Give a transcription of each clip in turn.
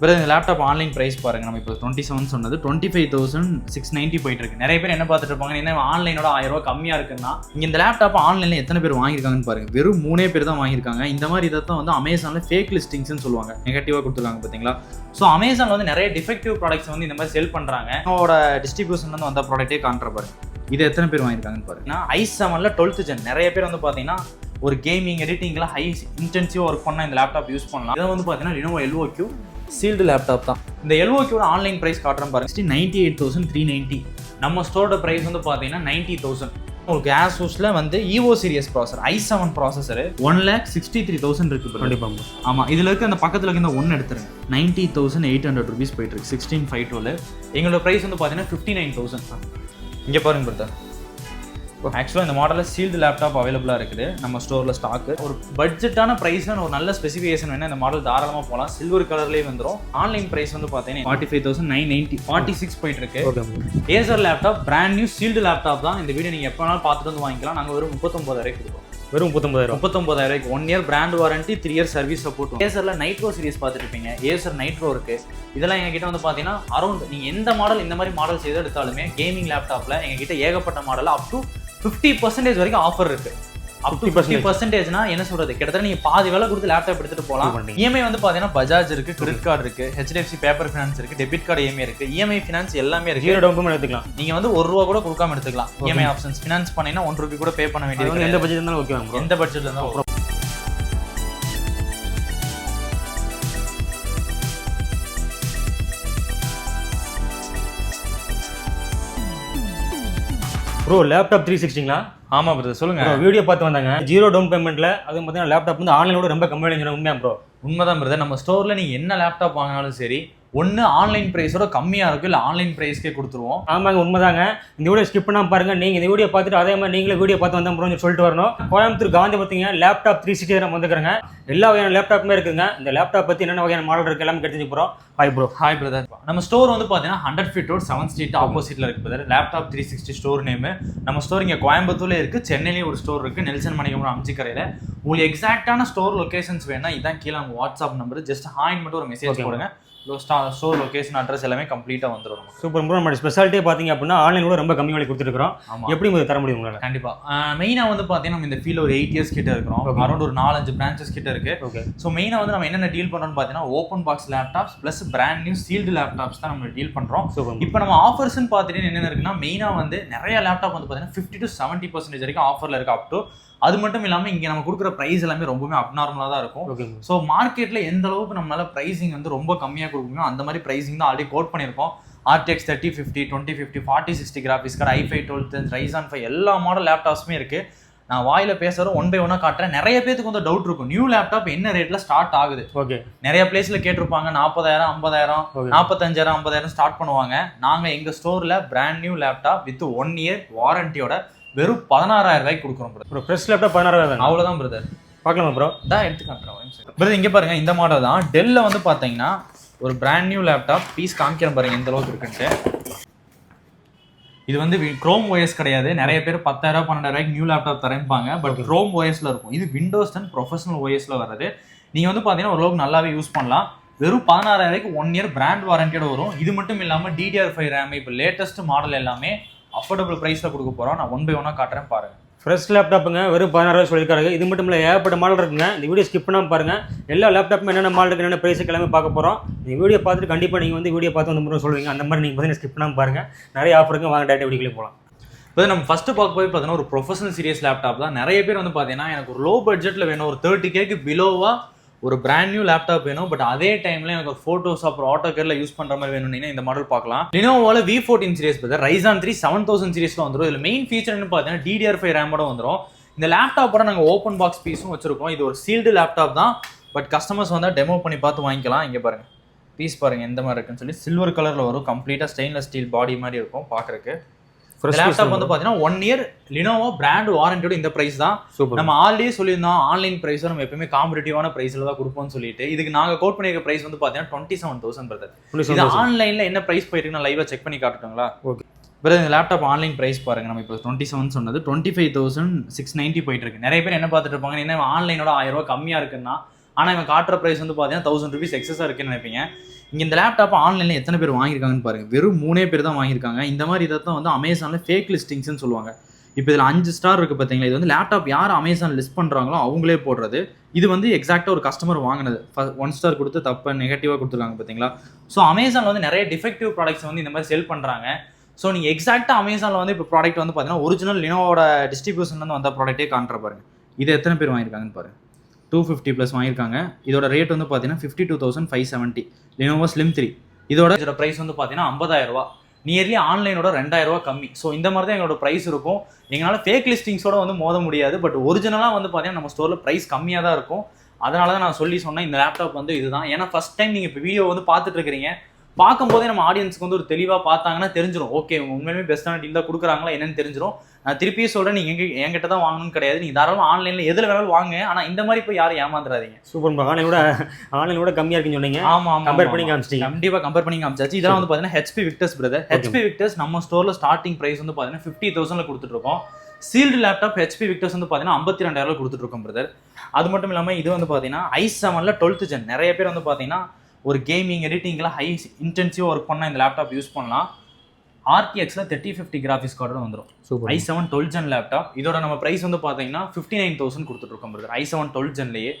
பிறகு இந்த laptop online price பாருங்க. நம்ம இப்போ டுவெண்ட்டி செவன் சொன்னது. Twenty five thousand six ninety போயிட்டு இருக்கு நிறைய பேர் என்ன பார்த்துட்டு இருப்பாங்க? என்ன ஆன்லைனோட ஆயிரம் ரூபா கம்மியாக இருக்குன்னா இங்கே இந்த லேப்டாப் ஆன்லைனில் எத்தனை பேர் வாங்கியிருக்காங்கன்னு பாருங்க. வெறும் மூணே பேர் தான் வாங்கியிருக்காங்க. இந்த மாதிரி இதை தான் வந்து அமேசானில் ஃபேக் லிஸ்டிங்ஸ்னு சொல்லுவாங்க. நெகட்டிவாக கொடுத்துருக்காங்க பார்த்தீங்களா ஸோ அமேசானில் வந்து நிறைய டிஃபெக்டிவ் ப்ராடக்ட்ஸ் வந்து இந்த மாதிரி செல் பண்ணுறாங்க அவங்களோட டிஸ்ட்ரிபியூஷன் வந்து வந்த ப்ராடக்ட்டே காண்ற பாருங்க. இது எத்தனை பேர் வாங்கியிருக்காங்கன்னு பாருங்க. ஐ செவனில் டுவெல்த் ஜென் நிறைய பேர் வந்து பார்த்தீங்கன்னா ஒரு கேமிங் எடிட்டிங்கில் ஹை இன்டென்சிவாக ஒர்க் பண்ண இந்த லேப்டாப் யூஸ் பண்ணலாம். இதை வந்து பார்த்தீங்கன்னா லினோவோ எல்ஓ சீல்டு லேப்டாப் தான். இந்த எல்ஓ கியூட ஆன்லைன் ப்ரைஸ் காட்டுறேன் பாருங்க. Ninety eight thousand three ninety நம்ம ஸ்டோரோட ப்ரைஸ் வந்து பார்த்தீங்கன்னா நைன்ட்டி தௌசண்ட் உங்களுக்கு ஆசூஸில் வந்து Evo series processor I seven processor one lakh sixty three thousand இருக்கு bro. கண்டிப்பாக ஆமாம் இதில் இருக்க அந்த பக்கத்தில் இருக்க இந்த ஒன்று எடுத்துருங்க. Ninety thousand eight hundred rupees போயிட்டு இருக்கு. சிக்ஸ்டீன் ஃபைவ் டுவெல் எங்களோட ப்ரைஸ் வந்து பார்த்தீங்கன்னா ஃபிஃப்டி நைன் தௌசண்ட் இங்கே பாருங்க பிரதர் ஆக்சுவலாக இந்த மாடலில் சீல்டு லேப்டாப் அவைலபிளாக இருக்குது. நம்ம ஸ்டோரில் ஸ்டாக்கு ஒரு பட்ஜெட்டான ப்ரைஸ் ஒரு நல்ல ஸ்பெசிஃபிகேஷன் வேணால் இந்த மாடல் தாராளமாக போகலாம் சில்வர் கலர்லேயே வந்துடும் ஆன்லைன் ப்ரைஸ் வந்து பார்த்தீங்கன்னா forty five thousand nine ninety forty six போயிட்டு இருக்கு Acer laptop brand new sealed laptop தான். இந்த வீடியோ நீங்கள் எப்போ வேணாலும் பார்த்துட்டு வந்து வாங்கிக்கலாம். நாங்கள் வெறும் முப்பத்தொம்பதாயிரம் கொடுப்போம். வெறும் முப்பத்தொம்பதாயிரம் முப்பத்தொம்பதாயிரம் one year brand warranty three year service support ஏசரில் Nitro series பார்த்துருப்பீங்க ஏசர் நைட்ரோ இருக்கு. இதெல்லாம் எங்ககிட்ட வந்து பார்த்தீங்கன்னா அரௌண்ட் நீங்கள் எந்த மாடல் இந்த மாதிரி மாடல்ஸ் எது எடுத்தாலுமே கேமிங் லேப்டாப்பில் எங்ககிட்ட ஏகப்பட்ட model up to fifty percentage வரைக்கும் ஆஃபர் இருக்கு. அப் டு 50% ஃபிஃப்டி பர்சன்டேஜ்னா என்ன சொல்றது? கிட்டத்தட்ட நீங்க பாதி வேலை கொடுத்து லேப்டாப் எடுத்துட்டு போகலாம். இஎம்ஐ வந்து பாத்தீங்கன்னா பஜாஜ் இருக்கு கிரெடிட் கார்டு இருக்கு ஹெச்டிஎஃப்சி பேப்பர் ஃபினான்ஸ் இருக்கு டெபிட் கார்டு இஎம்ஐ இருக்கு. இஎம்ஐ ஃபினான்ஸ் எல்லாமே இருக்கு. ஜீரோ டவுன் பேமெண்ட் எடுத்துக்கலாம். நீங்க வந்து ஒரு ரூபா கூட கொடுக்காம எடுத்துக்கலாம். இஎம்ஐ ஆப்ஷன்ஸ் ஃபினான்ஸ் பண்ணீங்கன்னா ஒன் ரூபி கூட பே பண்ண வேண்டியது எந்த பட்ஜெட் இருந்தாலும் ஓகே எந்த பட்ஜெட்ல இருந்தாலும் ப்ரோ லேப்டாப் த்ரீ சிக்ஸ்டிங்களா ஆமா பிரதர் சொல்லுங்க. ப்ரோ வீடியோ பார்த்து வந்தாங்க. ஜீரோ டவுன் பேமெண்ட்ல அது பார்த்தீங்கன்னா லேப்டாப் வந்து ஆன்லைனோட ரொம்ப கம்மியாக சொன்ன உண்மையா ப்ரோ உண்மைதான் பிரதர் நம்ம ஸ்டோர்ல நீங்க என்ன லேப்டாப் வாங்கினாலும் சரி ஒன்னு ஆன்லைன் பிரைஸோட கம்மியா இருக்கும் இல்ல ஆன்லைன் பிரைஸ்க்கே கொடுத்துருவோம். ஆமாங்க உண்மைதாங்க. இந்த வீடியோ ஸ்கிப் பண்ணாம பாருங்க. நீங்க இந்த வீடியோ பார்த்துட்டு அதே மாதிரி நீங்களே வீடியோ பார்த்து வந்தா ப்ரோ சொல்லிட்டு வரணும். கோயம்புத்தூர் காந்தி பார்த்தீங்க லேப்டாப் த்ரீ சிக்ஸ்டி நம்ம வந்துக்கிறேங்க எல்லா வகையான லேப்டாப்புமே இருக்குங்க. இந்த லேப்டாப் பத்தி என்னென்ன வகையான மாடல் இருக்கு எல்லாமே தெரிஞ்சு போறோம். ஹாய் ப்ரோ ஹாய் பிரதர் நம்ம ஸ்டோர் வந்து பார்த்தீங்கன்னா hundred feet road seven street ஆப்போசிட்ல இருக்கு brother laptop three sixty store name நம்ம ஸ்டோர் இங்கே கோயம்புத்தூர்ல இருக்கு சென்னையிலேயும் ஒரு ஸ்டோர் இருக்கு நெல்சன் மணிகபுரம் அம்ச்சிக்கரையில் உங்களுக்கு எக்ஸாக்டான ஸ்டோர் லொகேஷன்ஸ் வேணா இதான் கீழே உங்க வாட்ஸ்அப் நம்பர் ஜஸ்ட் ஹாய்னு மட்டும் ஒரு மெசேஜ். போடுங்க. ஸ்டோர் லொகேஷன் அட்ரஸ் எல்லாமே கம்ப்ளீட்டாக வந்துடும் சூப்பர் ப்ரோ நம்ம ஸ்பெஷாலிட்டியே பார்த்தீங்க அப்படின்னா ஆன்லைனோட ரொம்ப கம்மி விலை கொடுத்துருக்கோம் எப்படி உங்களுக்கு தர முடியும் உங்களால்? கண்டிப்பா. மெயினா வந்து பாத்தீங்கன்னா நம்ம இந்த ஃபீல்ட் ஒரு எயிட் இயர்ஸ் கிட்ட இருக்கிறோம். அரௌண்ட் ஒரு நாலஞ்சு பிரான்ச்சஸ் கிட்ட இருக்கு. ஓகே ஸோ மெயினாக வந்து நம்ம என்னென்ன டீல் பண்ணுறோம்னு பார்த்தீங்கன்னா open box laptops plus brand new sealed laptops தான் நம்ம டீல் பண்ணுறோம் இப்போ நம்ம ஆஃபர்ஸ்னு பார்த்துட்டு என்னென்ன இருக்குன்னா மெயினாக வந்து நிறைய லேப்டாப் வந்து பார்த்தீங்கன்னா ஃபிஃப்டி டு செவன்ட்டி பர்சன்டேஜ் வரைக்கும் ஆஃபரில் இருக்கு அப் டு அது மட்டும் இல்லாமல் இங்கே நம்ம கொடுக்குற ப்ரைஸ் எல்லாமே ரொம்பவே அப்நார்மலாக தான் இருக்கும். ஸோ மார்க்கெட்டில் எந்த அளவுக்கு நம்மளால ப்ரைசிங் வந்து ரொம்ப கம்மியாக கொடுக்கணும் அந்த மாதிரி ப்ரைசிங் தான் ஆல்ரெடி கோட் பண்ணியிருக்கோம். RTX thirty fifty twenty fifty forty sixty graphics card I five twelfth Ryzen five எல்லா மாடல் லேப்டாப்ஸுமே இருக்குது நான் வாயில பேசுகிறோம் ஒன் பை ஒன்னாக காட்டுறேன். நிறைய பேத்துக்கு வந்து டவுட் இருக்கும். நியூ லேப்டாப் என்ன ரேட்ல ஸ்டார்ட் ஆகுது? ஓகே நிறைய பிளேஸ்ல கேட்டிருப்பாங்க நாற்பதாயிரம் ஐம்பதாயிரம். நாற்பத்தஞ்சாயிரம் ஐம்பதாயிரம் ஸ்டார்ட் பண்ணுவாங்க. நாங்க எங்க ஸ்டோர்ல brand new laptop with one year வாரண்டியோட வெறும் பதினாறாயிரம் ரூபாய்க்கு கொடுக்குறோம் brother. ப்ரோ ஃப்ரெஷ் லேப்டாப் பதினாறாயிரம் தானே? அவ்வளவுதான் பிரதர் பார்க்கலாமா ப்ரோ தான் எடுத்து காட்டுறேன் பிரதர் இங்க பாருங்க இந்த மாடல் தான். டெல்ல வந்து பாத்தீங்கன்னா ஒரு பிராண்ட் நியூ லேப்டாப் பீஸ் காமிக்கிறேன் பாருங்க எந்த அளவுக்கு இருக்குன்ட்டு. இது வந்து க்ரோம் ஓஎஸ் கிடையாது. நிறைய பேர் பத்தாயிரம் பன்னெண்டாயிரம் ரூபாய்க்கு நியூ லேப்டாப் தரேன்பாங்க. பட் க்ரோம் ஓஎஸ்ல இருக்கும். இது விண்டோஸ் டென் ப்ரொஃபஷனல் ஓஎஸ்ல வர்றது. நீங்க வந்து பாத்தீங்கன்னா ஓரளவுக்கு நல்லாவே யூஸ் பண்ணலாம். வெறும் பதினாறாயிரம் ரூபாய்க்கு ஒன் இயர் பிராண்ட் வாரண்டியோட வரும். இது மட்டும் இல்லாம டிடிஆர் ஃபைவ் ரேம் இப்போ லேட்டஸ்ட் மாடல் எல்லாமே அஃபோர்டபுள் பிரைஸ்ல கொடுக்க போறோம். நான் ஒன் பை ஒன்னா காட்டுறேன் பாருங்க. ஃப்ரெஷ் லேப்டாப்புங்க வெறும் பதினாறாயிரம் சொல்லியிருக்காரு. இது மட்டும் இல்லை ஏகப்பட்ட மாடல் இருக்குங்க. இந்த வீடியோ ஸ்கிப் பண்ணாமல் பாருங்க. எல்லா லேப்டாப்பும் என்னென்ன மாடல் இருக்கு என்னென்ன ப்ரைஸுக்கு எல்லாமே பார்க்க போகிறோம் இந்த வீடியோ பார்த்துட்டு கண்டிப்பாக நீங்கள் வந்து வீடியோ பார்த்து வந்து முறை சொல்லுவீங்க. அந்த மாதிரி நீங்கள் பார்த்தீங்கன்னா ஸ்கிப் பண்ணாமல் பாருங்க. நிறைய ஆஃபர் இருக்கு. வாங்க டேட்டா வீடியோக்குள்ளே போகலாம் இப்போ நம்ம ஃபர்ஸ்ட் பார்க்க போய் பார்த்தீங்கன்னா ஒரு ப்ரொஃபஷனல் சீரியஸ் லேப்டாப் தான். நிறைய பேர் வந்து பார்த்தீங்கன்னா எனக்கு ஒரு லோ பட்ஜெட்டில் வேணும். ஒரு தேர்ட்டி கேக்கு பிலோவா ஒரு பிராண்ட் நியூ லேப்டாப் வேணும் பட் அதே டைம்ல எனக்கு ஃபோட்டோஸ் அப்புறம் ஆட்டோ கேர்ல யூஸ் பண்ற மாதிரி வேணும்னு இந்த மாடல் பார்க்கலாம். லினோவோல வி ஃபோர்டீன் சீரிஸ் பத்தி ரைசான் த்ரீ செவன் தௌசண்ட் சீரிஸ்ல வந்துடும் இதுல மெயின் ஃபீச்சர்னு பார்த்தீங்கன்னா டிடிஆர் ஃபைவ் ரேமோட வந்துடும் இந்த லேப்டாப்போட நாங்கள் ஓப்பன் பாக்ஸ் பீஸும் வச்சிருக்கோம். இது ஒரு சீல்டு லேப்டாப் தான். பட் கஸ்டமர்ஸ் வந்தால் டெமோ பண்ணி பார்த்து வாங்கிக்கலாம். இங்கே பாருங்க. பீஸ் பாருங்க எந்த மாதிரி இருக்குன்னு சொல்லி சில்வர் கலர்ல வரும். கம்ப்ளீட்டா ஸ்டெயின்லெஸ் ஸ்டீல் பாடி மாதிரி இருக்கும் பார்க்கறதுக்கு. லேப்டாப் வந்து பாத்தீங்கன்னா ஒன் இயர் லினோவோ பிராண்ட் வாரண்டியோட இந்த பிரைஸ் தான். நம்ம ஆல்ரெடி சொல்லியிருந்தோம் ஆன்லைன் பிரைஸ் நம்ம எப்பவுமே காம்படிட்டிவான பிரைஸ்ல தான் கொடுப்போம்னு சொல்லிட்டு. இதுக்கு நாங்க கோட் பண்ணிருக்க பிரைஸ் வந்து பாத்தீங்கன்னா டுவெண்ட்டி செவன் தௌசண்ட் பிரதர் இது ஆன்லைன்ல என்ன பிரைஸ் போயிட்டு நான் லைவா செக் பண்ணி காட்டுட்டுங்களா? Okay. பிரதர் இந்த லேப்டாப் ஆன்லைன் பிரைஸ் பாருங்க. நம்ம இப்போ டுவெண்ட்டி செவன் சொன்னது twenty five thousand six ninety போயிட்டு இருக்கு நிறைய பேர் என்ன பார்த்துட்டு இருப்பாங்க? என்ன ஆன்லைனோட ஆயிரம் ரூபாய் கம்மியா இருக்குன்னா ஆனால் இவன் காட்டுற ப்ரைஸ் வந்து பார்த்தீங்கன்னா தௌசண்ட் ருபீஸ் எக்ஸஸாக இருக்குன்னு நினைப்பீங்க. இங்கே இந்த லேப்டாப் ஆன்லைனில் எத்தனை பேர் வாங்கியிருக்காங்கன்னு பாருங்க. வெறும் மூணே பேர் தான் வாங்கியிருக்காங்க. இந்த மாதிரி இதை தான் வந்து அமேசானில் ஃபேக் லிஸ்டிங்ஸ்னு சொல்லுவாங்க. இப்போ இதில் அஞ்சு ஸ்டார் இருக்குது பார்த்தீங்களா இது வந்து லேப்டாப் யார் அமேசான் லிஸ்ட் பண்ணுறாங்களோ அவங்களே போடுறது. இது வந்து எக்ஸாக்டாக ஒரு கஸ்டமர் வாங்கினது. ஒன் ஸ்டார் கொடுத்து தப்பை நெகட்டிவாக கொடுத்துருக்காங்க பார்த்தீங்களா ஸோ அமேசானில் வந்து நிறைய டிஃபெக்டிவ் ப்ராடக்ட்ஸ் வந்து இந்த மாதிரி செல் பண்ணுறாங்க ஸோ நீங்கள் எக்ஸாக்டாக அமேசானில் வந்து இப்போ ப்ராடக்ட் வந்து பார்த்தீங்கன்னா ஒரிஜினல் லினோவோட டிஸ்ட்ரிபியூஷன்லேருந்து வந்த ப்ராடக்ட்டே காண்ற பாருங்க. இது எத்தனை பேர் வாங்கியிருக்காங்கன்னு பாருங்க. டூ ஃபிஃப்டி ப்ளஸ் வாங்கியிருக்காங்க. இதோட ரேட் வந்து பார்த்தீங்கன்னா fifty two thousand five seventy Lenovo slim three இதோட இதோட ப்ரைஸ் வந்து பார்த்தீங்கன்னா ஐம்பதாயிரரூபா நியர்லி ஆன்லைனோட ரெண்டாயிரரூபா கம்மி. ஸோ இந்த மாதிரி தான் எங்களோட ப்ரைஸ் இருக்கும். எங்களால் ஃபேக் லிஸ்டிங்ஸோட வந்து மோத முடியாது. பட் ஒரிஜினலாக வந்து பார்த்தீங்கன்னா நம்ம ஸ்டோரில் ப்ரைஸ் கம்மியாக தான் இருக்கும். அதனால தான் நான் சொல்லி சொன்னேன் இந்த லேப்டாப் வந்து இதுதான். ஏன்னா ஃபஸ்ட் டைம் நீங்கள் இப்போ வீடியோ வந்து பார்த்துட்டு இருக்கிறீங்க. பார்க்கும்போதே நம்ம ஆடியன்ஸ்க்கு வந்து ஒரு தெளிவாக பார்த்தாங்கன்னா தெரிஞ்சிடும் ஓகே உண்மையுமே பெஸ்ட்டான டீல் தான் கொடுக்குறாங்களா என்னன்னு தெரிஞ்சிடும் நான் திருப்பியும் சொல்கிறேன் நீங்கள் எங்க என்கிட்ட தான் வாங்கணும்னு கிடையாது. நீங்கள் தாராளமாக ஆன்லைனில் எதில் வேணாலும் வாங்க. ஆனால் இந்த மாதிரி போய் யாரும் ஏமாந்துடாதீங்க சூப்பர் ப்ரோ ஆன்லைன் விட ஆன்லைன் விட கம்மியாக இருக்குன்னு சொன்னீங்க. ஆமா ஆமா கம்பேர் பண்ணி காமிச்சிட்டீங்க. கண்டிப்பா கம்பேர் பண்ணி காமிச்சாச்சு. இதெல்லாம் வந்து பாத்தீங்கன்னா HP Victus brother HP Victus நம்ம ஸ்டோர்ல ஸ்டார்டிங் பிரைஸ் வந்து பாத்தீங்கன்னா ஃபிஃப்டி தௌசண்ட்ல கொடுத்துட்டு இருக்கோம். சீல்டு லேப்டாப் ஹெச்பி விக்டர்ஸ் வந்து பாத்தீங்கன்னா ஐம்பத்தி ரெண்டாயிரம் கொடுத்துட்டு இருக்கோம் பிரதர் அது மட்டும் இல்லாம இது வந்து பாத்தீங்கன்னா ஐ செவன்ல டுவெல்த் ஜென் நிறைய பேர் வந்து பாத்தீங்கன்னா ஒரு கேமிங் எடிட்டிங்லாம் ஹை இன்டென்சிவ் ஒர்க் பண்ணா இந்த லேப்டாப் யூஸ் பண்ணலாம். ஆர்டிஎக்ஸ்ல தேர்ட்டி ஃபிஃப்டி கிராஃபிக்ஸ் கார்டு வந்துடும் super. I seven twelve gen laptop இதோட நம்ம பிரைஸ் வந்து பார்த்தீங்கன்னா ஃபிஃப்டி நைன் தௌசண்ட் கொடுத்துட்ருக்கோம் பிரதர் ஐ செவன் டுவெல் ஜென்லேயே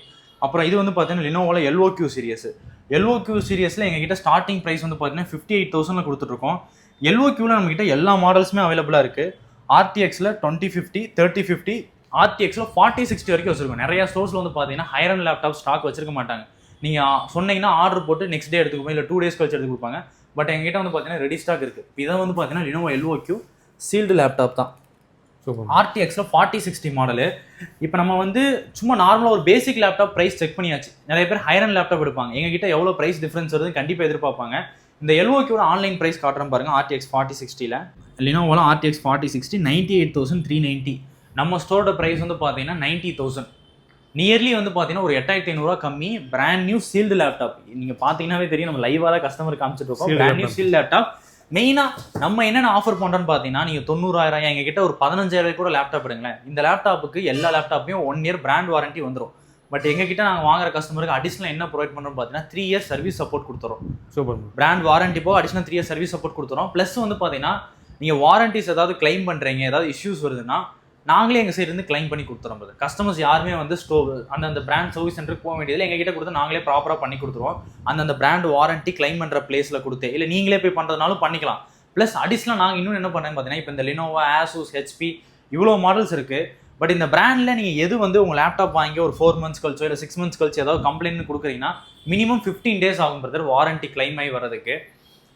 அப்புறம் இது வந்து பார்த்தீங்கன்னா லினோவில் L O Q series L O Q சீரியஸில் எங்ககிட்ட ஸ்டார்டிங் ப்ரைஸ் வந்து பார்த்தீங்கன்னா ஃபிஃப்டி எயிட் தௌசண்ட்ல கொடுத்துட்ருக்கோம். எல்ஓ கியூவில் நம்மகிட்ட எல்லா மாடல்ஸுமே அவைலபிளாக இருக்குது ஆர்டிஎக்ஸில் டுவெண்ட்டி ஃபிஃப்டி தேர்ட்டி ஃபிஃப்டி ஆர்டிஎக்ஸில் ஃபார்ட்டி சிக்ஸ்டி வரைக்கும் வச்சிருக்கோம். நிறைய ஸ்டோர்ஸில் வந்து பார்த்தீங்கன்னா ஹைரன் லேப்டாப் ஸ்டாக் வச்சிருக்க மாட்டாங்க. நீங்கள் சொன்னீங்கன்னா ஆர்டர் போட்டு நெக்ஸ்ட் டே எடுத்துக்கோங்க. இல்லை டூ டேஸ் கழிச்சு எடுத்து கொடுப்பாங்க. பட் எங்ககிட்ட வந்து பார்த்தீங்கன்னா ரெடி ஸ்டாக் இருக்குது இதை வந்து பார்த்தீங்கன்னா Lenovo L O Q sealed laptop தான். ஆர்டிஎக்ஸில் ஃபார்ட்டி சிக்ஸ்டி மாடலு இப்போ நம்ம வந்து சும்மா நார்மலாக ஒரு பேசிக் லேப்டாப் ப்ரைஸ் செக் பண்ணியாச்சு. நிறைய பேர் ஹைரன் லேப்டாப் எடுப்பாங்க. எங்ககிட்ட எவ்வளோ ப்ரைஸ் டிஃப்ரென்ஸ் வருது கண்டிப்பாக எதிர்பார்ப்பாங்க. இந்த எல்ஓக்கியோட ஆன்லைன் ப்ரைஸ் காட்டுறேன் பாருங்க ஆர்டிஎக்ஸ் ஃபார்ட்டி சிக்ஸ்டியில் லினோவோலாம் RTX forty sixty ninety eight thousand three ninety நம்ம ஸ்டோரோட ப்ரைஸ் வந்து பார்த்தீங்கன்னா நைன்ட்டி தௌசண்ட் நியர்லி வந்து பார்த்தீங்கன்னா ஒரு எட்டாயிரத்தி ஐநூறுரூவா கம்மி பிராண்ட் நியூ சீல்டு லேப்டாப் நீங்கள் பார்த்தீங்கன்னாவே தெரியும் நம்ம லைவாக தான் கஸ்டமர் காமிச்சிட்டு இருக்கோம். Brand new. சீல்டு லேப்டாப் மெயினாக நம்ம என்னென்ன ஆஃபர் பண்ணுறோன்னு பார்த்தீங்கன்னா நீங்கள் தொண்ணூறாயிரம் எங்க கிட்ட ஒரு பதினஞ்சாயிரம் கூட லேப்டாப் எடுங்களேன். இந்த லேப்டாப்புக்கு எல்லா லேப்டாப்பையும் ஒன் இயர் பிராண்ட் வாரண்டி வந்துடும் பட் எங்ககிட்ட நாங்கள் வாங்குற கஸ்டமருக்கு அடிஷனல் என்ன ப்ரொவைட் பண்ணுறோம் பார்த்தீங்கன்னா த்ரீ இயர்ஸ் சர்வீஸ் சப்போர்ட் கொடுத்துறோம் சூப்பர் பிராண்ட் வாரண்டி போக additional three years service support கொடுத்துறோம் ப்ளஸ் வந்து பார்த்தீங்கன்னா நீங்கள் வாரண்டிஸ் ஏதாவது கிளைம் பண்ணுறீங்க ஏதாவது இஷ்யூஸ் வருதுன்னா நாங்களே எங்கள் சைடு கிளைம் பண்ணி கொடுத்துறோம் அது கஸ்டமர்ஸ் யாருமே வந்து ஸ்டோ அந்தந்த பிராண்ட் சர்வீஸ் சென்டருக்கு போக வேண்டியதில்லை. எங்கள் கிட்ட கொடுத்து நாங்களே ப்ராப்பராக பண்ணி கொடுத்துருவோம். அந்தந்த பிராண்ட் வாரண்ட்டி கிளைம் பண்ணுற பிளேஸில் கொடுத்து இல்லை நீங்களே போய் பண்ணுறதுனாலும் பண்ணிக்கலாம். ப்ளஸ் அடிஷ்னலாக நாங்கள் இன்னும் என்ன பண்ணேன்னு பார்த்தீங்கன்னா இப்போ இந்த லினோவா ஆசூஸ் ஹெச்பி இவ்வளோ மாடல்ஸ் இருக்குது பட் இந்த பிராண்டில் நீங்கள் எது வந்து உங்கள் லேப்டாப் வாங்கி ஒரு ஃபோர் மந்த்ஸ் கழிச்சோ இல்லை சிக்ஸ் மந்த்ஸ் கழிச்சு ஏதாவது கம்ப்ளைண்ட் கொடுக்குறீங்கன்னா மினிமம் ஃபிஃப்டீன் டேஸ் ஆகும் பிரதர் வாரண்ட்டி கிளைம் ஆகி வரதுக்கு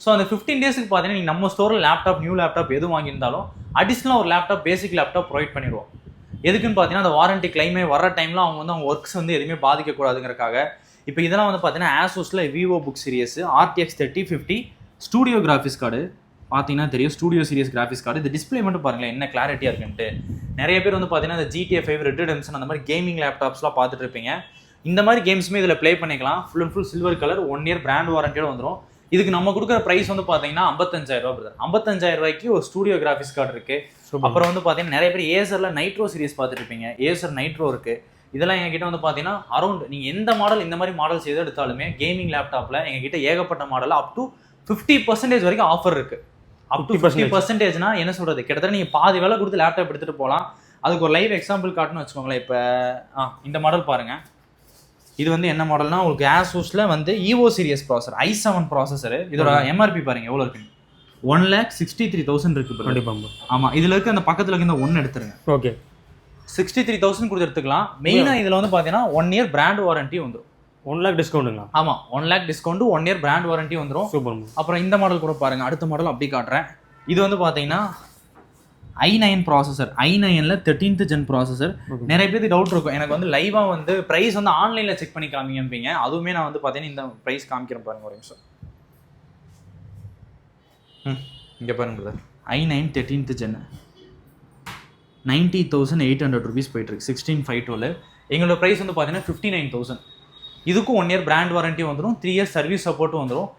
ஸோ அந்த ஃபிஃப்டீன் டேஸுக்கு பார்த்தீங்கன்னா நீங்கள் நம்ம ஸ்டோரில் லேப்டாப் நியூ லேப்டாப் எது வாங்கியிருந்தாலும் அடிஷ்னலாக ஒரு லேப்டாப் பேசிக் லேப்டாப் ப்ரொவைட் பண்ணிடுவோம். எதுக்குன்னு பார்த்தீங்கன்னா அந்த வாரண்டி கிளைமே வர டைமில் அவங்க வந்து அவங்க ஒர்க்ஸ் வந்து எதுவுமே பாதிக்கக்கூடாதுங்கிறக்காக இப்போ இதெல்லாம் வந்து பார்த்தீங்கன்னா ஆசோஸில் Vivo book series RTX thirty fifty studio graphics card பார்த்தீங்கன்னா தெரியும். ஸ்டூடியோ சீரியஸ் கிராஃபிக்ஸ் கார்டு இது டிஸ்பிளே மட்டும் பாருங்களேன் என்ன கிளாரிட்டியாக இருக்குன்ட்டு. நிறைய பேர் வந்து பார்த்தீங்கன்னா இந்த ஜிடிஏ ஃபைவ் ரெட் டெம்சன் அந்த மாதிரி கேமிங் லேப்டாப்ஸ்லாம் பார்த்துட்டு இருப்பீங்க. இந்த மாதிரி கேம்ஸுமே இதில் ப்ளே பண்ணிக்கலாம். Full and full silver colour one year brand வாரண்டியோட வந்துடும் இதுக்கு நம்ம கொடுக்குற ப்ரைஸ் வந்து பார்த்தீங்கன்னா ஐம்பத்தஞ்சாயிரம் ரூபா பிரதர் ஐம்பத்தஞ்சாயிரம் ரூபாய்க்கு ஒரு ஸ்டூடியோ கிராஃபிக்ஸ் கார்டு இருக்கு. அப்புறம் வந்து பார்த்தீங்கன்னா நிறைய பேர் ஏசரில் நைட்ரோ சீரிஸ் பார்த்துட்டு இருப்பீங்க. ஏசர் நைட்ரோ இருக்கு. இதெல்லாம் எங்ககிட்ட வந்து பார்த்தீங்கன்னா அரௌண்ட் நீங்கள் எந்த மாடல் இந்த மாதிரி மாடல்ஸ் எது எடுத்தாலுமே கேமிங் லேப்டாப்பில் எங்ககிட்ட ஏகப்பட்ட model up to fifty percentage வரைக்கும் ஆஃபர் இருக்கு. அப் டு 50% ஃபிஃப்டி பர்சன்டேஜ்னா என்ன சொல்றது? கிட்டத்தட்ட நீங்கள் பாதி வேலை கொடுத்து லேப்டாப் எடுத்துட்டு போகலாம் அதுக்கு ஒரு லைவ் எக்ஸாம்பிள் காட்டுன்னு வச்சுக்கோங்களேன். இப்போ இந்த மாடல் பாருங்க. இது வந்து என்ன மாடல்னா உங்களுக்கு ஆசூஸ்ல வந்து Evo series processor I seven processor இதோட எம்ஆர்பி பாருங்க எவ்வளோ இருக்கு one lakh sixty three thousand இருக்கு. கண்டிப்பாக ஆமா இதுல இருக்க அந்த பக்கத்துல இருக்க இந்த ஒன்னு எடுத்துருங்க. ஓகே சிக்ஸ்டி த்ரீ தௌசண்ட் கொடுத்து எடுத்துக்கலாம். மெயினா இதுல வந்து பாத்தீங்கன்னா ஒன் இயர் பிராண்ட் வாரண்டி வந்துடும் ஒன் லேக் டிஸ்கவுண்ட்டுங்களா ஆமா one lakh discount one year brand warranty வந்துடும் சூப்பர் அப்புறம் இந்த மாடல் கூட பாருங்க அடுத்த மாடல் அப்படி காட்டுறேன். இது வந்து பாத்தீங்கன்னா ஐ நைன் ப்ராசஸர் ஐ நைன்ல தேர்ட்டீன்த் ஜென் ப்ராசஸர். நிறைய பேருக்கு டவுட் இருக்கும். எனக்கு வந்து லைவா வந்து பிரைஸ் வந்து ஆன்லைன்ல செக் பண்ணி காமிங்கம்பீங்க அதுவுமே நான் வந்து பாத்தீங்கன்னா இந்த பிரைஸ் காமிக்கிறேன் பாருங்க ஒரு நிமிஷம். ம் இங்க பாருங்க brother. I nine thirteenth gen ninety thousand eight hundred rupees போயிட்டு இருக்கு சிக்ஸ்டீன் ஃபைவ் டுவெல் எங்களோட ப்ரைஸ் வந்து பார்த்தீங்கன்னா ஃபிஃப்டி நைன் தௌசண்ட் இதுக்கும் ஒன் இயர் பிராண்ட் வாரண்டி வந்துடும் த்ரீ இயர்ஸ் சர்வீஸ் சப்போர்ட்டும் வந்துடும்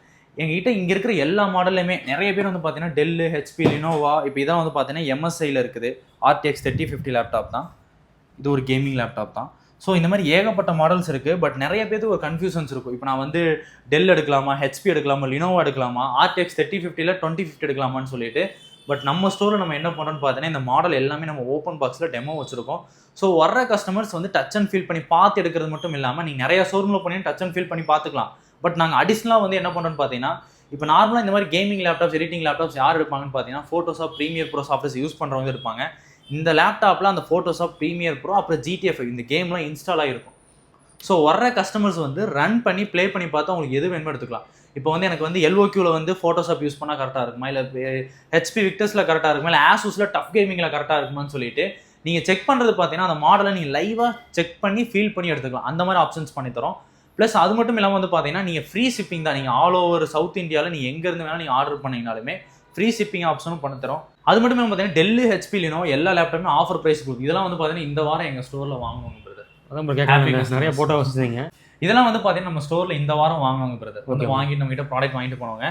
எங்ககிட்ட இங்கே இருக்கிற எல்லா மாடல்லையுமே நிறைய பேர் வந்து பார்த்தீங்கன்னா டெல்லு ஹெச்பி லினோவா இப்போ இதான் வந்து பார்த்தீங்கன்னா எம்எஸ்ஐயில் இருக்குது. ஆர்டிஎக்ஸ் தேர்ட்டி ஃபிஃப்டி லேப்டாப் தான். இது ஒரு கேமிங் லேப்டாப் தான். ஸோ இந்த மாதிரி ஏகப்பட்ட மாடல்ஸ் இருக்கு. பட் நிறைய பேருக்கு ஒரு கன்ஃபியூஷன்ஸ் இருக்கும். இப்போ நான் வந்து டெல் எடுக்கலாமா ஹெச்பி எடுக்கலாமா லினோவா எடுக்கலாமா ஆர்டிஎக்ஸ் தேர்ட்டி ஃபிஃப்டியில் டுவெண்ட்டி ஃபிஃப்டி எடுக்கலாமான்னு சொல்லிட்டு பட் நம்ம ஸ்டோரில் நம்ம என்ன பண்ணுறோம்னு பார்த்தீங்கன்னா இந்த மாடல் எல்லாமே நம்ம ஓப்பன் பாக்ஸில் டெமோ வச்சிருக்கோம். ஸோ வர்ற கஸ்டமர்ஸ் வந்து டச் அண்ட் ஃபீல் பண்ணி பார்த்து எடுக்கிறது மட்டும் இல்லாமல் நீங்கள் நிறைய ஷோரூமில் போனீங்கன்னா டச் அண்ட் ஃபீல் பண்ணி பார்த்துக்கலாம். பட் நாங்கள் அடிஷ்னலாக வந்து என்ன பண்ணுறோம்னு பார்த்தீங்கன்னா இப்போ நார்மலாக இந்த மாதிரி கேமிங் லேப்டாப்ஸ் எடிட்டிங் லேப்டாப்ஸ் யார் எடுப்பாங்கன்னு பார்த்தீங்கன்னா Photoshop Premiere Pro softwares use பண்ணுறவங்க இருப்பாங்க. இந்த லேப்டாப்பில் அந்த ஃபோட்டோஷாப் ப்ரீமியர் ப்ரோ அப்புறம் ஜிடிஎஃப் இந்த கேம்லாம் இன்ஸ்டால் ஆகிருக்கும் ஸோ வர்ற கஸ்டமர்ஸ் வந்து ரன் பண்ணி ப்ளே பண்ணி பார்த்தா உங்களுக்கு எது வேணுமோ எடுத்துக்கலாம். இப்போ வந்து எனக்கு வந்து எல்ஓக்யூவில் வந்து ஃபோட்டோஷாப் யூஸ் பண்ணால் கரெக்டாக இருக்குமா? இல்லை ஹெச்பி விக்டர்ஸில் கரெக்டாக இருக்குமா? இல்லை ஆசூஸில் டஃப் கேமிங்கில் கரெக்டாக இருக்குமான்னு சொல்லிட்டு நீங்கள் செக் பண்ணுறது பார்த்தீங்கன்னா அந்த மாடலை நீங்கள் லைவாக செக் பண்ணி ஃபீல் பண்ணி எடுத்துக்கலாம். அந்த மாதிரி ஆப்ஷன்ஸ் பண்ணி தரோம். ப்ளஸ் அது மட்டும் இல்லாமல் வந்து பார்த்தீங்கன்னா நீங்கள் ஃப்ரீ ஷிப்பிங் தான். நீங்கள் ஆல் ஓவர் சவுத் இந்தியாவில் நீங்கள் எங்கேருந்து வேணால் நீங்கள் ஆர்டர் பண்ணீங்கனாலுமே ஃப்ரீ ஷிப்பிங் ஆப்ஷனும் பண்ணி தரோம். அது மட்டும் இல்லாமல் பார்த்தீங்கன்னா டெல்லு ஹெச்பி லினோ எல்லா லேப்டாப்புமே ஆஃபர் ப்ரைஸ் கொடுக்கும். இதெல்லாம் வந்து பார்த்தீங்கன்னா இந்த வாரம் எங்கள் ஸ்டோரில் வாங்குவாங்க பிரதர் அதான் நிறைய. போட்டோ வச்சுருந்தீங்க. இதெல்லாம் வந்து பார்த்தீங்கன்னா நம்ம ஸ்டோரில் இந்த வாரம் வாங்குவாங்க பிரதர் வந்து. வாங்கிட்டு நம்ம கிட்ட ப்ராடக்ட் வாங்கிட்டு போனவங்க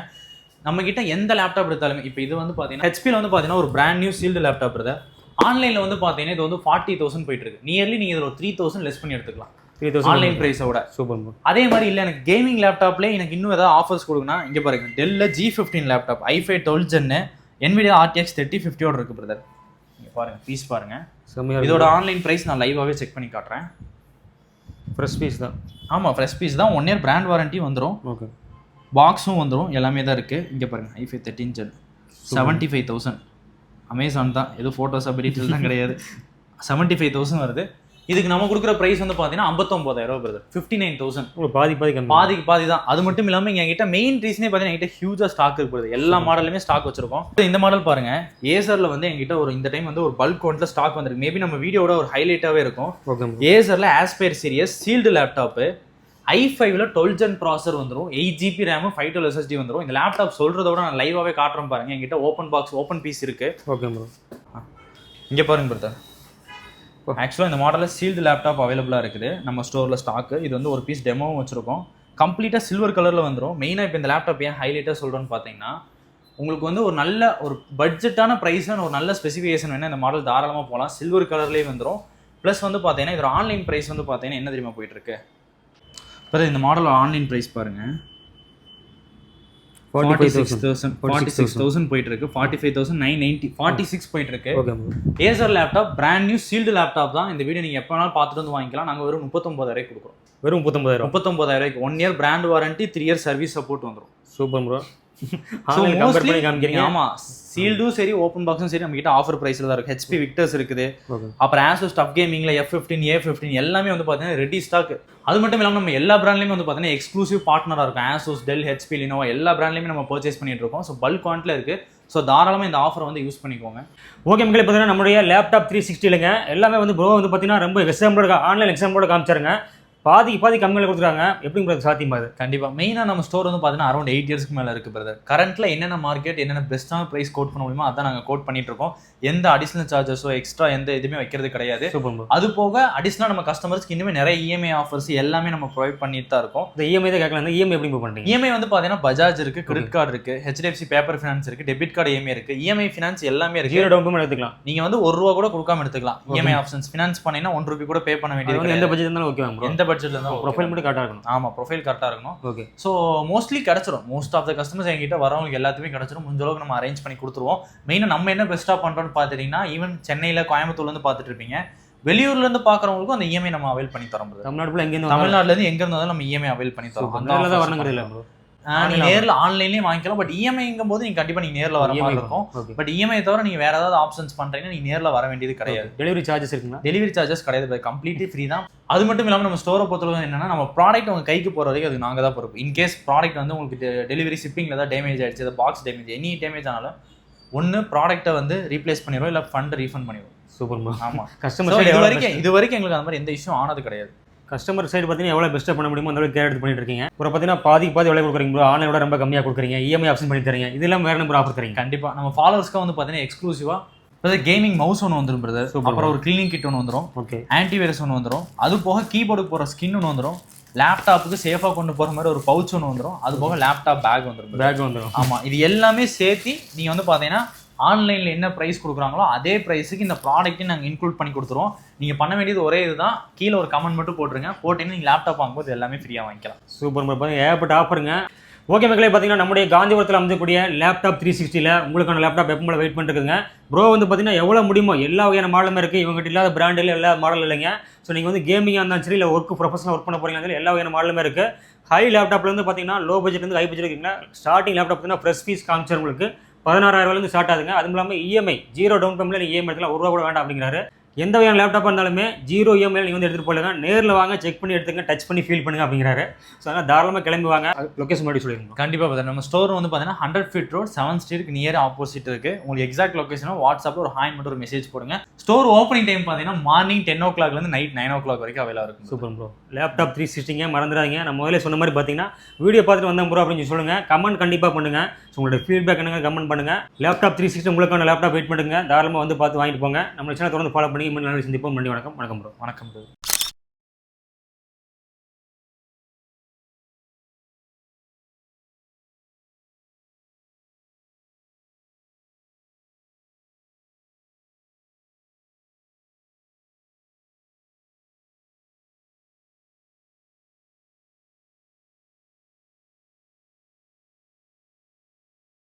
நம்ம கிட்ட எந்த லேப்டாப் எடுத்தாலுமே இப்போ இது வந்து பார்த்தீங்கன்னா ஹெச்பியில் வந்து பார்த்தீங்கன்னா ஒரு brand new sealed laptop brother ஆன்லைனில் வந்து பார்த்தீங்கன்னா இது வந்து ஃபார்ட்டி தௌசண்ட் போயிட்டு இருக்கு. நியர்லி நீங்கள் இதில் ஒரு த்ரீ தௌசண்ட் லெஸ் பண்ணி எடுத்துக்கலாம். த்ரீ தௌசண்ட் ஆன்லைன் ப்ரைஸோட சூப்பர் ப்ரோ அதே மாதிரி இல்லை எனக்கு கேமிங் லேப்டாப்லேயே எனக்கு இன்னும் ஏதாவது ஆஃபர்ஸ் கொடுக்குன்னா இங்கே பாருங்க டெல்ல G fifteen laptop I five twelve gen NVIDIA RTX thirty ஃபிஃப்டியோட இருக்கு பிரதர் இங்கே பாருங்க பீஸ் பாருங்க. செம்மையாக இதோட ஆன்லைன் ப்ரைஸ் நான் லைவாகவே செக் பண்ணி காட்டுறேன். ஃப்ரெஷ் பீஸ் தான். ஆமாம் ஃப்ரெஷ் பீஸ் தான். ஒன் இயர் பிராண்ட் வாரண்ட்டி வந்துடும் ஓகே பாக்ஸும் வந்துடும் எல்லாமே தான் இருக்குது இங்கே பாருங்க I five thirteen gen seventy five thousand Amazon தான். எதுவும் ஃபோட்டோஸ் அப்படி தான் கிடையாது. செவன்ட்டி ஃபைவ் தௌசண்ட் வருது. இதுக்கு நம்ம கொடுக்குற ப்ரைஸ் வந்து பார்த்தீங்கன்னா ஐம்பத்தொம்பதாயிரம் வருது ஃபிஃப்டி நைன் தௌசண்ட் பாதி பாதி பாதிக்கு பாதி தான். அது மட்டும் இல்லாமல் இங்கே என்கிட்ட மெயின் ரீசனே பார்த்தீங்கன்னா என்கிட்ட ஹியூஜாக ஸ்டாக் இருக்குது எல்லா மாடலுமே ஸ்டாக் வச்சிருக்கோம். இந்த மாடல் பாருங்க. ஏசரில் வந்து என்கிட்ட ஒரு இந்த டைம் வந்து ஒரு பல்க் கவுண்ட்டில் ஸ்டாக் வந்திருக்கு. மேபி நம்ம வீடியோட ஒரு ஹைலைட்டாகவே இருக்கும். ஏசரில் Aspire series sealed laptop I ஃபைவ்ல டுவெல் ஜென் ப்ராசர் வந்துடும் eight GB RAM five twelve SSD வந்துடும் இந்த லேப்டாப் சொல்கிறத விட நான் லைவாகவே காட்டுறேன் பாருங்க. என்கிட்ட ஓப்பன் பாக்ஸ் ஓப்பன் பீஸ் இருக்கு. ஓகே ப்ரோ இங்கே பாருங்க பிரதர் ஆக்சுவலாக இந்த மாடலில் சீல்டு லேப்டாப் அவைலபிளாக இருக்குது. நம்ம ஸ்டோரில் ஸ்டாக்கு இது வந்து ஒரு பீஸ் டெமோவும் வச்சுருக்கோம். கம்ப்ளீட்டாக சில்வர் கலரில் வந்துடும் மெயினாக இப்போ இந்த லேப்டாப் ஏன் ஹைலைட்டாக சொல்கிறோன்னு பார்த்தீங்கன்னா உங்களுக்கு வந்து ஒரு நல்ல ஒரு பட்ஜெட்டான ப்ரைஸ்னு ஒரு நல்ல ஸ்பெசிஃபிகேஷன் வேணால் இந்த மாடல் தாராளமாக போகலாம் சில்வர் கலர்லேயே வந்துடும் ப்ளஸ் வந்து பார்த்தீங்கன்னா இதோட ஆன்லைன் ப்ரைஸ் வந்து பார்த்தீங்கன்னா என்ன தெரியுமா போயிட்டுருக்கு இப்போ இந்த மாடல் ஆன்லைன் ப்ரைஸ் பாருங்கள் forty six thousand forty six thousand போயிட்டு இருக்கு forty five thousand nine ninety forty six போயிட்டு இருக்கு Acer laptop brand new sealed laptop தான் இந்த வீடியோ நீங்கள் எப்போ வேணாலும் பார்த்துட்டு வந்து வாங்கிக்கலாம். நாங்கள் வெறும் முப்பத்தொம்பதாயிரம் கொடுக்குறோம். வெறும் முப்பத்தொம்பதாயிரம் முப்பத்தொம்பதாயிரம் one year brand warranty three year service support வந்துடும் சூப்பர் ப்ரோ ஆமா சீல்டும் சரி ஓப்பன் பாக்ஸும் சரி நம்ம கிட்ட ஆஃபர் பிரைஸ்ல தான் இருக்கு. ஹெச்பி விக்டர்ஸ் இருக்குது. அப்புறம் ஆசோ ஸ்டப் கேமிங்ல எஃப் ஃபிஃப்டின் ஏ ஃபிஃப்டின் எல்லாமே வந்து பார்த்தீங்கன்னா ரெடி ஸ்டாக் அது மட்டும் இல்லாமல் நம்ம எல்லா பிராண்ட்லையுமே வந்து பார்த்தீங்கன்னா எக்ஸ்க்ளூசிவ் பார்ட்னராக இருக்கும். ஆசோஸ் டெல் ஹெச்பி லினோவா எல்லா பிராண்ட்லையுமே நம்ம பர்ச்சேஸ் பண்ணிட்டு இருக்கோம். ஸோ பல்க் குவான்ட்டில் இருக்கு. ஸோ தாராளமாக இந்த ஆஃபரை வந்து யூஸ் பண்ணிக்கோங்க. ஓகே மக்களே பார்த்தீங்கன்னா நம்மளுடைய லேப்டாப் த்ரீ சிக்ஸ்டிலங்க எல்லாமே வந்து ப்ரோ வந்து பார்த்தீங்கன்னா ரொம்ப எக்ஸாம்பிளோட ஆன்லைன் எக்ஸாம்பிளோட காமிச்சாருங்க. பாதிக்கு பாதி கம்மியில் கொடுத்துருக்காங்க. எப்படிங்க brother? சாத்தியமா அது கண்டிப்பா. மெயினா நம்ம ஸ்டோர் வந்து பார்த்தீங்கன்னா அரௌண்ட் எயிட் இயர்ஸ்க்கு மேல இருக்கு பிரதர் கரண்ட்ல என்னென்ன மார்க்கெட் என்னென்ன பெஸ்ட்டான ப்ரைஸ் கோட் பண்ண முடியுமோ அதான் நாங்க கோட் பண்ணிட்டு இருக்கோம். எந்த அடிஷனல் சார்ஜஸோ எக்ஸ்ட்ரா எந்த எதுவுமே வைக்கிறது கிடையாது. அது போக அடிஷனலாக நம்ம கஸ்டமர்ஸ்க்கு இன்னுமே நிறைய இஎம்ஐ ஆஃபர்ஸ் எல்லாமே நம்ம ப்ரொவைட் பண்ணிட்டு தான் இருக்கோம். இந்த இஎம்ஐ தான் கேட்கலாம். இஎம்ஐ எப்படி போ பண்ணுறீங்க இஎம்ஐ வந்து பார்த்தீங்கன்னா பஜாஜ் இருக்கு கிரெடிட் கார்டு இருக்கு ஹெச்டிஎஃப்சி பேப்பர் ஃபினான்ஸ் இருக்கு டெபிட் கார்டு இஎம்ஐ இருக்கு. இஎம்ஐ ஃபினான்ஸ் எல்லாமே இருக்கு. ஜீரோ டவுன் பேமெண்ட் எடுத்துக்கலாம். நீங்க வந்து ஒரு ரூபா கூட கொடுக்காம எடுத்துக்கலாம். இஎம்ஐ ஆப்ஷன்ஸ் ஃபினான்ஸ் பண்ணீங்கன்னா ஒன் ரூபி கூட பே பண்ண வேண்டியது எந்த. பட்ஜெட் இருந்தாலும் ஓகே எந்த பட்ஜெட்ல இருந்தாலும் ப்ரொஃபைல் மட்டும் கரெக்டாக இருக்கணும். ஆமா ப்ரொஃபைல் கரெக்டா இருக்கணும். ஓகே ஸோ மோஸ்ட்லி கிடைச்சிரும். மோஸ்ட் ஆஃப் த கஸ்டமர்ஸ் எங்கிட்ட வரவங்களுக்கு எல்லாத்துக்குமே கிடைச்சிரும். முடிஞ்ச அளவுக்கு நம்ம அரேஞ்ச் பண்ணி கொடுத்துருவோம். மெயினாக நம்ம என்ன பெஸ்ட்டாக பண்ணுறோம்னு பார்த்துட்டிங்கன்னா ஈவன் சென்னையில் கோயம்புத்தூர்லேருந்து பார்த்துட்டு இருப்பீங்க. வெளியூர்லேருந்து பார்க்குறவங்களுக்கும் அந்த இஎம்ஐ நம்ம அவைல் பண்ணி தரோம். தமிழ்நாட்டுல எங்கேருந்து தமிழ்நாட்டுலேருந்து எங்க இருந்தாலும் நம்ம இஎம்ஐ அவைல் பண்ணி தரோம். அந்த வரணுங்கிறது நீங்க நேர்ல ஆன்லைன்லயும் வாங்கிக்கலாம் பட் இஎம்ஐங்கும் போது நீங்க கண்டிப்பா நீங்க நேர்ல வர மாதிரி இருக்கும். ஓகே பட் இஎம்ஐ தவிர நீங்க வேற ஏதாவது ஆப்ஷன்ஸ் பண்றீங்கன்னா நீங்க நேர்ல வர வேண்டியது கிடையாது. டெலிவரி சார்ஜஸ் இருக்குங்களா? டெலிவரி சார்ஜஸ் கிடையாது கம்ப்ளீட்லி ஃப்ரீ தான். அது மட்டும் இல்லாமல் நம்ம ஸ்டோரை பொறுத்தவரை என்னன்னா நம்ம ப்ராடக்ட் உங்க கைக்கு போற வரைக்கும் அது நாங்க தான் பொறுப்பு. இன்கேஸ் ப்ராடக்ட் வந்து உங்களுக்கு டெலிவரி ஷிப்பிங்ல ஏதாவது டேமேஜ் ஆயிடுச்சு ஏதாவது பாக்ஸ் டேமேஜ் எனி டேமேஜ் ஆனாலும் ஒன்று ப்ராடக்ட்டை வந்து ரீப்ளேஸ் பண்ணிடுவோம் இல்லை ஃபண்ட் ரீஃபண்ட் பண்ணிடுவோம். சூப்பர் ப்ரோ ஆமா. கஸ்டமர் இது வரைக்கும் இது வரைக்கும் எங்களுக்கு அந்த மாதிரி எந்த இஷ்யூ ஆனது கிடையாது. கஸ்டமர் சைடு பார்த்தீங்கன்னா எவ்வளோ பெஸ்ட்டாக பண்ண முடியுமோ அந்த அளவுக்கு கேர் எடுத்து பண்ணிட்டு இருக்கீங்க அப்புறம் பார்த்தீங்கன்னா பாதி பாதி எவ்வளோ கொடுக்குறீங்க ப்ரோ ஆன்லைனோட ரொம்ப கம்மியாக கொடுக்குறீங்க. இஎம்ஐ ஆப்ஷன் பண்ணி தரீங்க இதெல்லாம் வேற நம்பர் ஆஃபர் தரீங்க கண்டிப்பா. நம்ம ஃபாலோவர்ஸ்க்கு வந்து பார்த்தீங்கன்னா எக்ஸ்க்ளூசிவா கேமிங் மவுஸ் ஒன்று வந்துரும் பிரதர். அப்புறம் ஒரு க்ளீனிங் கிட் ஒன்று வந்துரும். ஓகே ஆன்டிவைரஸ் ஒன்று வந்துரும். அது போக கீபோர்டுக்கு போகிற ஸ்கின் ஒன்று வந்துரும். லேப்டாப்புக்கு சேஃபாக கொண்டு போகிற மாதிரி ஒரு பவுச் ஒன்று வந்துரும். அது போக லேப்டாப் பேக் brother. பேக் வந்துடும் ஆமா. இது எல்லாமே சேர்த்து நீங்க வந்து பாத்தீங்கன்னா ஆன்லைனில் என்ன ப்ரைஸ் கொடுக்குறாங்களோ அதே ப்ரைஸுக்கு இந்த ப்ராடக்ட்டையும் நாங்கள் இன்க்ளூட் பண்ணி கொடுத்துருவோம். நீங்கள் பண்ண வேண்டியது ஒரே இதுதான். கீழே ஒரு கமெண்ட் மட்டும் போட்டுருங்க. போட்டிங்கன்னா நீங்கள் லேப்டாப் வாங்கும்போது எல்லாமே ஃப்ரீயாக வாங்கிக்கலாம். சூப்பர் ப்ரோ பாருங்க ஏகப்பட்ட ஆஃபருங்க ஓகே மக்களே பார்த்தீங்கன்னா நம்முடைய காந்திபுரத்தில் அமைக்கக்கூடிய லேப்டாப் த்ரீ சிக்ஸ்டியில் உங்களுக்கான லேப்டாப் எப்போ மேலே வெயிட் பண்ணிருக்குங்க ப்ரோ வந்து பார்த்தீங்கன்னா எவ்வளோ முடியுமோ எல்லா வகையான மாடலுமே இருக்குது இவங்ககிட்ட இல்லாத பிராண்டில் எல்லா மாடல் இல்லைங்க. ஸோ நீங்கள் வந்து கேமிங்காக இருந்தாலும் சரி இல்லை ஒர்க் ப்ரொஃபஷனல் ஒர்க் பண்ண போகிறீங்க எல்லா வகையான மாடலுமே இருக்குது ஹை லேப்டாப்லேருந்து பார்த்தீங்கன்னா லோ பட்ஜெட்லேருந்து ஹை பட்ஜெட் இருக்குங்களா ஸ்டார்டிங் லேப்டாப் பார்த்தீங்கன்னா ஃப்ரெஷ் ஃபீஸ் காமிச்சார் உங்களுக்கு. பதினாறாயிரூவாலேருந்து ஸ்டார்ட் ஆகுதுங்க. அதுவும் இல்லாமல் இஎம்ஐ ஜீரோ டவுன் பேமெண்ட்ல இஎம்ஐ எடுத்துக்கலாம். ஒரு ரூபா கூட வேண்டாம் அப்படிங்கிறாரு. எந்த வகையான லேப்டாப்பாக இருந்தாலுமே ஜீரோ இஎம்ஐ நீங்கள் வந்து எடுத்துகிட்டு போகலங்க நேரில் வாங்க செக் பண்ணி எடுத்துங்க டச் பண்ணி ஃபீல் பண்ணுங்க அப்படிங்கிறாரு. ஸோ அதனால் தாராளமாக கிளம்பி வாங்க. லொக்கேஷன் முன்னாடி சொல்லிருங்க. கண்டிப்பாக பார்த்தா நம்ம ஸ்டோர் வந்து பார்த்தீங்கன்னா hundred feet road seven street near opposite இருக்கு. உங்களுக்கு எக்ஸாக்ட் லொகேஷனும் வாட்ஸ்அப்பில் ஒரு ஹாய் மட்டும் ஒரு மெசேஜ் போடுங்க. ஸ்டோர் ஓப்பனிங் டைம் பார்த்தீங்கன்னா மார்னிங் டென் ஓ கிளாக்லேருந்து நைட் நைன் ஓ கிளாக் வரைக்கும் அவைலாக இருக்கும் சூப்பர் ப்ரோ லேப்டாப் த்ரீ சிக்ஸ்டிங்க மறந்துடாதீங்க. நம்ம முதல்ல சொன்ன மாதிரி பார்த்தீங்கன்னா வீடியோ பார்த்துட்டு வந்தேன் ப்ரோ அப்படின்னு சொல்லி சொல்லுங்கள் கமெண்ட் கண்டிப்பாக பண்ணுங்க. ஸோ உங்களோட ஃபீட்பேக் என்னங்க கமெண்ட் பண்ணுங்க. லேப்டாப் த்ரீ சிக்ஸ்டி உங்களுக்கான லேப்டாப் வெயிட் பண்ணுங்க. தாராளமாக வந்து பார்த்து வாங்கிட்டு போங்க. நம்ம சேனல் தொடர்ந்து ஃபாலோ பண்ணி இன்னும் நல்ல சந்திப்போம் நன்றி வணக்கம். வணக்கம் ப்ரோ. வணக்கம் ப்ரோ.